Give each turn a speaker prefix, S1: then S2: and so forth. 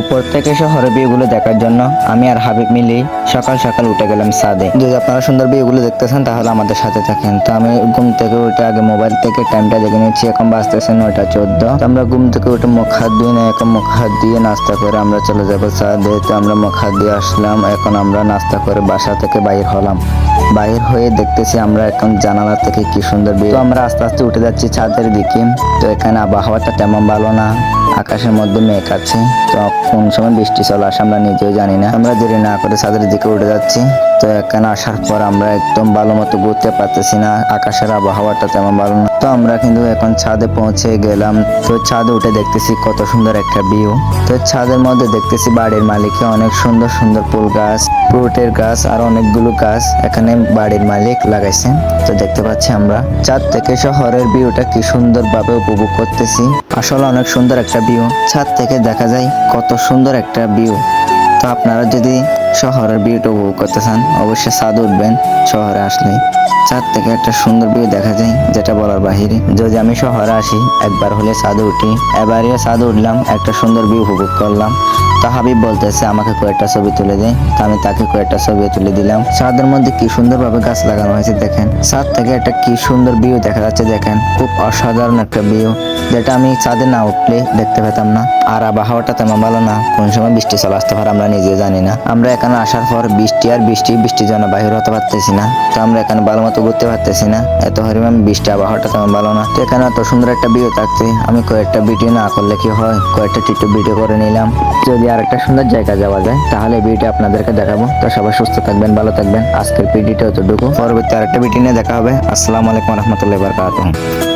S1: উপর শহরের বিয়েগুলো দেখার জন্য আমি আর হাবিব মিলেই সকাল সকাল উঠে গেলাম সাদে। যদি আপনারা সুন্দর বিয়েগুলো দেখতেছেন, তাহলে আমাদের সাথে থাকেন। তো আমি ঘুম থেকে উঠে আগে মোবাইল থেকে টাইমটা দেখে নিচ্ছি, এখন বাজতেছে নয়টা চোদ্দ। আমরা ঘুম থেকে উঠে মুখ হাত দিয়ে না এখন মুখ হাত দিয়ে নাস্তা করে আমরা চলে যাব সাদে। তো আমরা মুখ হাত দিয়ে আসলাম, এখন আমরা নাস্তা করে বাসা থেকে বাইর হলাম। বাইর হয়ে দেখতেছি আমরা এখন জানালা থেকে কি সুন্দর ভিউ তো আমরা আস্তে আস্তে উঠে যাচ্ছি ছাদের দিকে। তো এখানে আবহাওয়াটা তেমন ভালো না। আকাশের মধ্যে মেঘ আছে। তো কোন সময় বৃষ্টি চলে আসে আমরা নিজেও জানি না। আমরা দেরি না করে ছাদের দিকে উঠে যাচ্ছি। তো এখানে আসার পর আমরা একদম ভালো মতো ঘুরতে পারতেছি না। আকাশের আবহাওয়াটা তেমন ভালো না। তো আমরা কিন্তু এখন ছাদে পৌঁছে গেলাম। তো ছাদে উঠে দেখতেছি কত সুন্দর একটা ভিউ তো ছাদের মধ্যে দেখতেছি বাড়ির মালিকে অনেক সুন্দর সুন্দর ফুল গাছ, ফ্রুটের গাছ, আর অনেকগুলো গাছ এখানে বাড়ির মালিক লাগাইছে তো দেখতে পাচ্ছি আমরা। ছাদ থেকে শহরের ভিউটা কি সুন্দর ভাবে উপভোগ করতেছি। আসলে অনেক সুন্দর একটা ভিউ ছাদ থেকে দেখা যায় কত সুন্দর একটা ভিউ তো আপনারা যদি শহরের ভিউটা উপভোগ করতে চান, অবশ্যই ছাদ উঠবেন, শহরে আসলে ছাদ থেকে একটা সুন্দর ভিউ দেখা যায়, যেটা বলার বাহিরে। যদি আমি শহরে আসি, একবার হলে ছাদে উঠি। এবারে ছাদে উঠলাম, একটা সুন্দর ভিউ উপভোগ করলাম। তো হাবিব বলতেছে, আমাকে কয়েকটা ছবি তুলে দেয় তো আমি তাকে কয়েকটা ছবি তুলে দিলাম। ছাদের মধ্যে কি সুন্দরভাবে গাছ লাগানো হয়েছে দেখেন। ছাদ থেকে একটা কি সুন্দর ভিউ দেখা যাচ্ছে দেখেন। খুব অসাধারণ একটা ভিউ যেটা আমি ছাদে না উঠলে দেখতে পেতাম না। আর আবহাওয়াটা তেমন ভালো না। কোন সময় বৃষ্টি চলে আসতে পারে আমরা নিজেও জানি না। আমরা এখানে আসার পর বৃষ্টি আর বৃষ্টি, বৃষ্টির জন্য বাইরে হতে পারতেছি না। তো আমরা এখানে ভালো মতো ঘুরতে পারতেছি না। এত পরিমাণ বৃষ্টি, আবহাওয়াটা তেমন ভালো না। তো এখানে এত সুন্দর একটা ভিউ থাকছে। আমি কয়েকটা ভিডিও না করলে কি হয়? কয়েকটা টিটু ভিডিও করে নিলাম। যদি আর একটা সুন্দর জায়গা যাওয়া যায়, তাহলে ভিডিও আপনাদেরকে দেখাবো। তো সবাই সুস্থ থাকবেন, ভালো থাকবেন। আজকের ভিডিওটা এতটুকু। পরবর্তী আরেকটা ভিডিও নিয়ে দেখা হবে। আসসালামু আলাইকুম রহমতুল্লাহ বারকাতুহ।